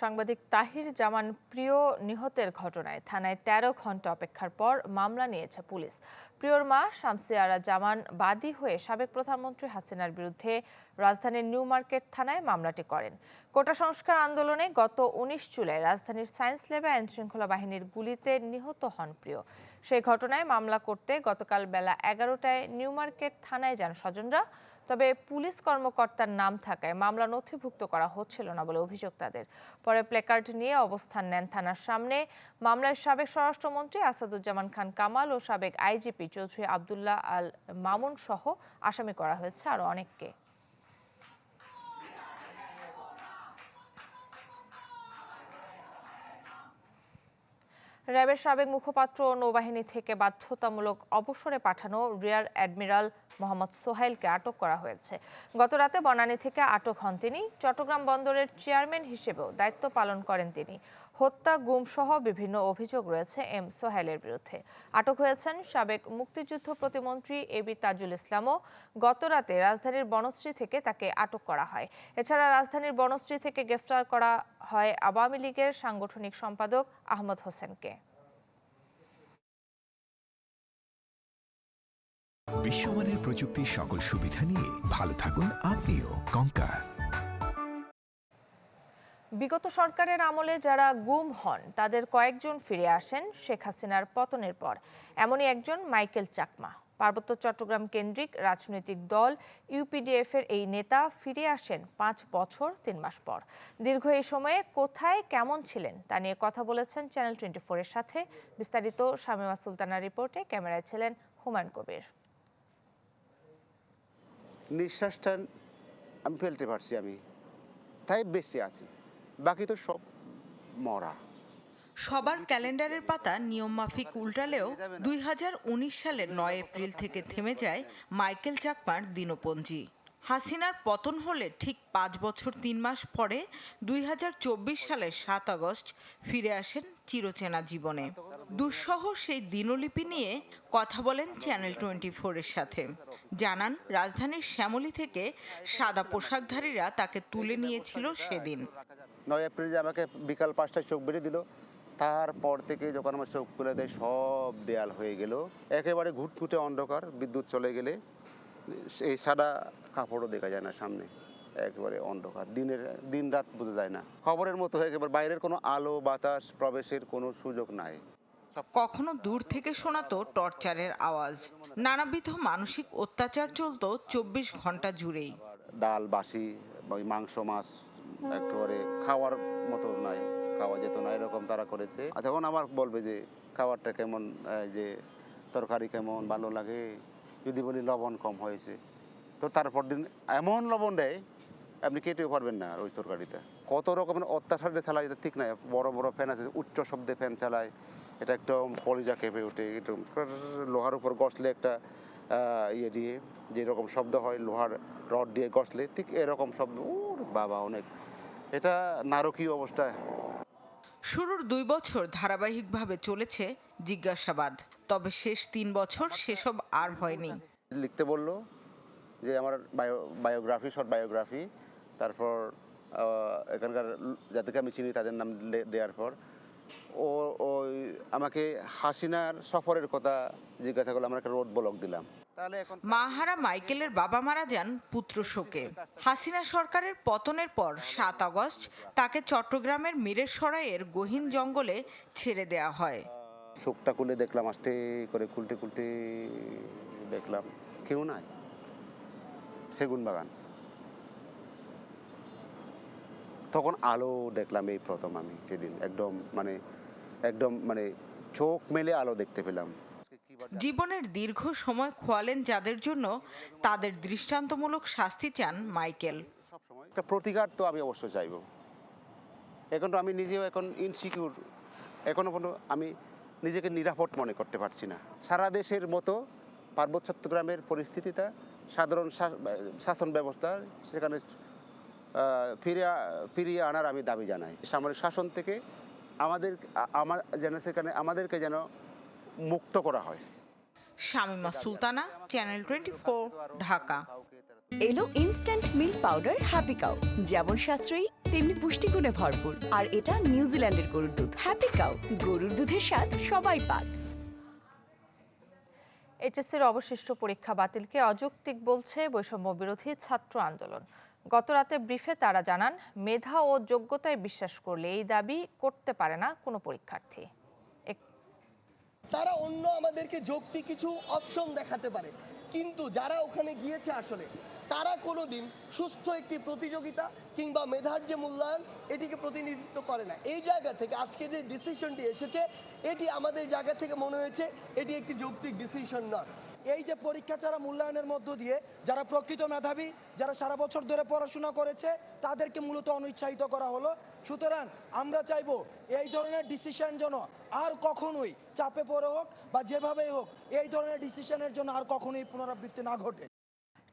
সাংবাদিক তাহির জামান প্রিয় নিহতের ঘটনায় থানায় তেরো ঘণ্টা অপেক্ষার পর মামলা নিয়েছে পুলিশ। প্রিয়র মা শামসিয়ারা জামান বাদী হয়ে সাবেক প্রধানমন্ত্রী হাসিনার বিরুদ্ধে রাজধানীর নিউ মার্কেট থানায় মামলাটি করেন। কোটা সংস্কার আন্দোলনে গত উনিশ জুলাই রাজধানীর সায়েন্স ল্যাবে আইন শৃঙ্খলা বাহিনীর গুলিতে নিহত হন প্রিয়। সেই ঘটনায় মামলা করতে গতকাল বেলা এগারোটায় নিউ মার্কেট থানায় যান স্বজনরা। তবে পুলিশ কর্মকর্তার নাম থাকায় মামলা নথিভুক্ত করা হচ্ছিল না বলে অভিযোগ তাদের। পরে প্লেকার্ড নিয়ে অবস্থান নেন থানার সামনে। মামলায় সাবেক স্বরাষ্ট্রমন্ত্রী আসাদুজ্জামান খান কামাল ও সাবেক আইজিপি চৌধুরী আবদুল্লাহ আল মামুন সহ আসামি করা হয়েছে আরও অনেককে। র্যাবের সাবেক মুখপাত্র নৌবাহিনী থেকে বাধ্যতামূলক অবসরে পাঠানো রিয়ার অ্যাডমিরাল মোহাম্মদ সোহাইলকে আটক করা হয়েছে। গত রাতে বনানী থেকে আটক হন তিনি। চট্টগ্রাম বন্দরের চেয়ারম্যান হিসেবেও দায়িত্ব পালন করেন তিনি। হত্যা, গুমসহ বিভিন্ন অভিযোগ রয়েছে এম সোহেলের বিরুদ্ধে। আটক হয়েছেন সাবেক মুক্তিযুদ্ধ প্রতিমন্ত্রী এবি তাজুল ইসলামও। গত রাতে রাজধানীর বনশ্রী থেকে তাকে আটক করা হয়। এছাড়া রাজধানীর বনশ্রী থেকে গ্রেফতার করা হয় আওয়ামী লীগের সাংগঠনিক সম্পাদক আহমদ হোসেনকে। বিশ্বমানের প্রযুক্তির সকল সুবিধা নিয়ে ভালো থাকুন আপনিও কঙ্কা বিগত সরকারের আমলে যারা গুম হন, তাদের কয়েকজন ফিরে আসেন শেখ হাসিনার পতনের পর। এমনই একজন মাইকেল চাকমা। পার্বত্য চট্টগ্রাম কেন্দ্রিক রাজনৈতিক দল ইউপিডিএফ এর এই নেতা ফিরে আসেন পাঁচ বছর, তিন মাস পর। দীর্ঘ এই সময়ে কোথায় কেমন ছিলেন, তা নিয়ে কথা বলেছেন চ্যানেল টোয়েন্টি ফোরের সাথে। বিস্তারিত শামিমা সুলতানা রিপোর্টে ক্যামেরায় ছিলেন হুমায়ুন কবির। নিঃশ্বাসটা আমি ফেলতে পারছি আমি। তাই বেঁচে আছি। বাকি তো সব মরা। সবার ক্যালেন্ডারের পাতা নিয়ম মাফিক উল্টালেও দুই হাজার উনিশ সালের নয় এপ্রিল থেকে থেমে যায় মাইকেল চাকমার দিনপঞ্জি। হাসিনার পতন হলে ঠিক পাঁচ বছর তিন মাস পরে দুই সালের সাত আগস্ট ফিরে আসেন চিরচেনা জীবনে। দুঃসহ সেই দিনলিপি নিয়ে কথা বলেন চ্যানেল টোয়েন্টি ফোরের সাথে। জানান, রাজধানীর শ্যামলী থেকে সাদা পোশাকধারীরা তাকে তুলে নিয়েছিল সেদিন। নয় এপ্রিল আমাকে বিকাল পাঁচটায় চোখ বেড়ে দিল, তারপর থেকে যখন আমার চোখ খুলে দেয়, সব দেয়াল হয়ে গেল। একেবারে ঘুটঘুটে অন্ধকার, বিদ্যুৎ চলে গেলে। এই সাদা কাপড়ও দেখা যায় না সামনে একেবারে অন্ধকার। দিনের দিন রাত বোঝা যায় না। খবরের মতো হয়ে একেবারে বাইরের কোনো আলো বাতাস প্রবেশের কোনো সুযোগ নাই। কখনো দূর থেকে শোনাতো টর্চারের আওয়াজ। নানাবিধ মানসিক অত্যাচার চলতো চব্বিশ ঘণ্টা জুড়েই। ডাল বাসি ওই মাংস মাছ একেবারে খাওয়ার মতো নাই। খাওয়া যেত না এরকম তারা করেছে। আর তখন আমার বলবে যে খাবারটা কেমন যে তরকারি কেমন ভালো লাগে? যদি বলি লবণ কম হয়েছে, তো তারপর দিন এমন লবণ দেয়, আপনি কেটেও পারবেন না ওই তরকারিতে কত রকমের অত্যাচারে চালায় এটা ঠিক নাই, বড় বড় ফ্যান আছে, উচ্চ শব্দে ফ্যান চালায়, এটা একদম কলিজা কেঁপে ওঠে একদম লোহার উপর গসলে একটা ইয়ে দিয়ে যেরকম শব্দ হয়, লোহার রড দিয়ে গসলে, ঠিক এরকম শব্দ ওর বাবা অনেক। এটা নারকীয় অবস্থায়। শুরুর দুই বছর ধারাবাহিকভাবে চলেছে জিজ্ঞাসাবাদ। তবে শেষ তিন বছর সেসব আর হয়নি। লিখতে বলল যে আমার বায়ো, বায়োগ্রাফি, শর্ট বায়োগ্রাফি, তারপর এখানকার যাদেরকে আমি চিনি, তাদের নাম দেওয়ার পর। ও ওই আমাকে হাসিনার সফরের কথা জিজ্ঞাসা করল আমরা একটা রোড ব্লক দিলাম। মাহারা মাইকেলের বাবা মারা যান পুত্র শোকে। হাসিনা সরকারের পতনের পর সাত আগস্ট তাকে চট্টগ্রামের মিরেরসরাইয়ের গহীন জঙ্গলে ছেড়ে দেয়া হয়। শোকটা খুলে দেখলাম আস্তে করে কুলটে কুলটে দেখলাম। কেউ নাই। সেগুন বাগান তখন আলো দেখলাম এই প্রথম আমি সেদিন। একদম মানে একদম মানে চোখ মেলে আলো দেখতে পেলাম। জীবনের দীর্ঘ সময় খোয়ালেন যাদের জন্য তাদের দৃষ্টান্তমূলক শাস্তি চান মাইকেল। একটা প্রতিকার তো আমি অবশ্যই চাইব। এখন তো আমি নিজেও এখন ইনসিকিউর এখনও কোনো আমি নিজেকে নিরাপদ মনে করতে পারছি না। সারা দেশের মতো পার্বত্য চট্টগ্রামের পরিস্থিতিটা সাধারণ শাসন ব্যবস্থা সেখানে ফিরে ফিরিয়ে আনার আমি দাবি জানাই। সামরিক শাসন থেকে আমাদের আমার যেন সেখানে আমাদেরকে যেন মুক্ত করা হয়। Shamima Sultana channel twenty Dhaka. এলো instant milk powder Happy Cow যেমন সাশ্রয়ী তেমনি পুষ্টিগুণে ভরপুর। আর এটা নিউজিল্যান্ডের গরুর দুধ হ্যাপি কাউ গরুর দুধের স্বাদ সবাই পাক। এইচএসসির অবশিষ্ট পরীক্ষা বাতিলকে অযৌক্তিক বলছে বৈষম্য বিরোধী ছাত্র আন্দোলন। গতরাতে ব্রিফে তারা জানান, মেধা ও যোগ্যতায় বিশ্বাস করলে এই দাবি করতে পারে না কোনো পরীক্ষার্থী। তারা অন্য আমাদেরকে যৌক্তিক কিছু অপশন দেখাতে পারে। কিন্তু যারা ওখানে গিয়েছে আসলে, তারা কোনোদিন সুস্থ একটি প্রতিযোগিতা কিংবা মেধার যে মূল্যায়ন, এটিকে প্রতিনিধিত্ব করে না। এই জায়গা থেকে আজকে যে ডিসিশনটি এসেছে, এটি আমাদের জায়গা থেকে মনে হয়েছে, এটি একটি যৌক্তিক ডিসিশন নয়। এই যে পরীক্ষা ছাড়া মূল্যায়নের মধ্য দিয়ে যারা প্রকৃত মেধাবী, যারা সারা বছর ধরে পড়াশোনা করেছে, তাদেরকে মূলত অনুৎসাহিত করা হলো। সুতরাং আমরা চাইব এই ধরনের ডিসিশন যেন আর কখনোই চাপে পড়ে হোক বা যেভাবেই হোক, এই ধরনের ডিসিশনের জন্য আর কখনোই পুনরাবৃত্তি না ঘটে।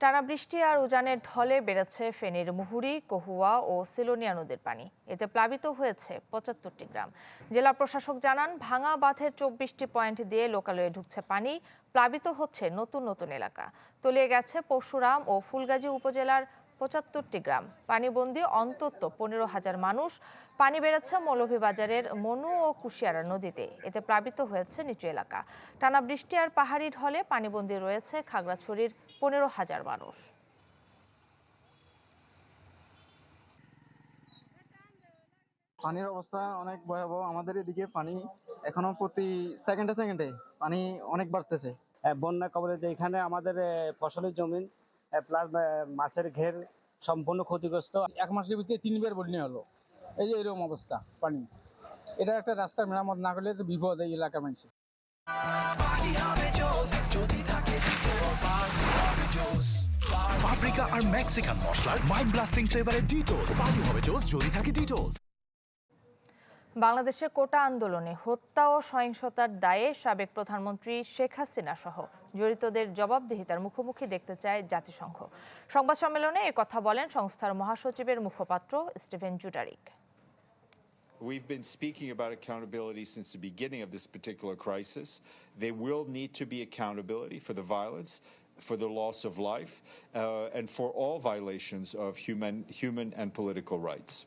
টানা বৃষ্টি আর উজানের ঢলে বেড়েছে ফেনীর মুহুরি, কহুয়া ও সিলোনিয়া নদীর পানি। এতে প্লাবিত হয়েছে পঁচাত্তরটি গ্রাম। জেলা প্রশাসক জানান, ভাঙা বাঁধের চব্বিশটি পয়েন্ট দিয়ে লোকালয়ে ঢুকছে পানি। প্লাবিত হচ্ছে নতুন নতুন এলাকা। তলিয়ে গেছে পরশুরাম ও ফুলগাজী উপজেলার পঁচাত্তরটি গ্রাম। পানিবন্দী অন্তত পনেরো হাজার মানুষ পানি বেড়েছে মৌলভীবাজারের মনু ও কুশিয়ারা নদীতে। এতে প্লাবিত হয়েছে নিচু এলাকা। টানা বৃষ্টি আর পাহাড়ি ঢলে পানিবন্দী রয়েছে খাগড়াছড়ির পনেরো হাজার মানুষ। পানির অবস্থা অনেক ভয়াবহ। আমাদের এদিকে পানি এখনও প্রতি সেকেন্ডে সেকেন্ডে পানি অনেক বাড়তেছে। আহ, বন্যা কবলিত এখানে আমাদের ফসলের জমিন প্লাস মাছের ঘের সম্পূর্ণ ক্ষতিগ্রস্ত। এক মাসের ভিতরে তিনবার বন্যা হলো। এই যে এরকম অবস্থা পানি। এটা একটা রাস্তার মেরামত না করলে তো বিপদ এই এলাকা মানুষের। পাপরিকা আর মেক্সিকান মশলার মাইন্ড ব্লাস্টিং ফ্লেভারের ডিটোস পানি হবে জোস যদি থাকে ডিটোস বাংলাদেশের কোটা আন্দোলনে হত্যা ও সহিংসতার দায়ে সাবেক প্রধানমন্ত্রী শেখ হাসিনা সহ জড়িতদের জবাবদিহিতার মুখোমুখি দেখতে চায় জাতিসংঘ সংবাদ সম্মেলনে কথা বলেন সংস্থার মহাসচিবের মুখপাত্র Stephane Dujarric We've been speaking about accountability since the beginning of this particular crisis. There will need to be accountability for the violence, for the loss of life, uh, and for all violations of human, human and political rights.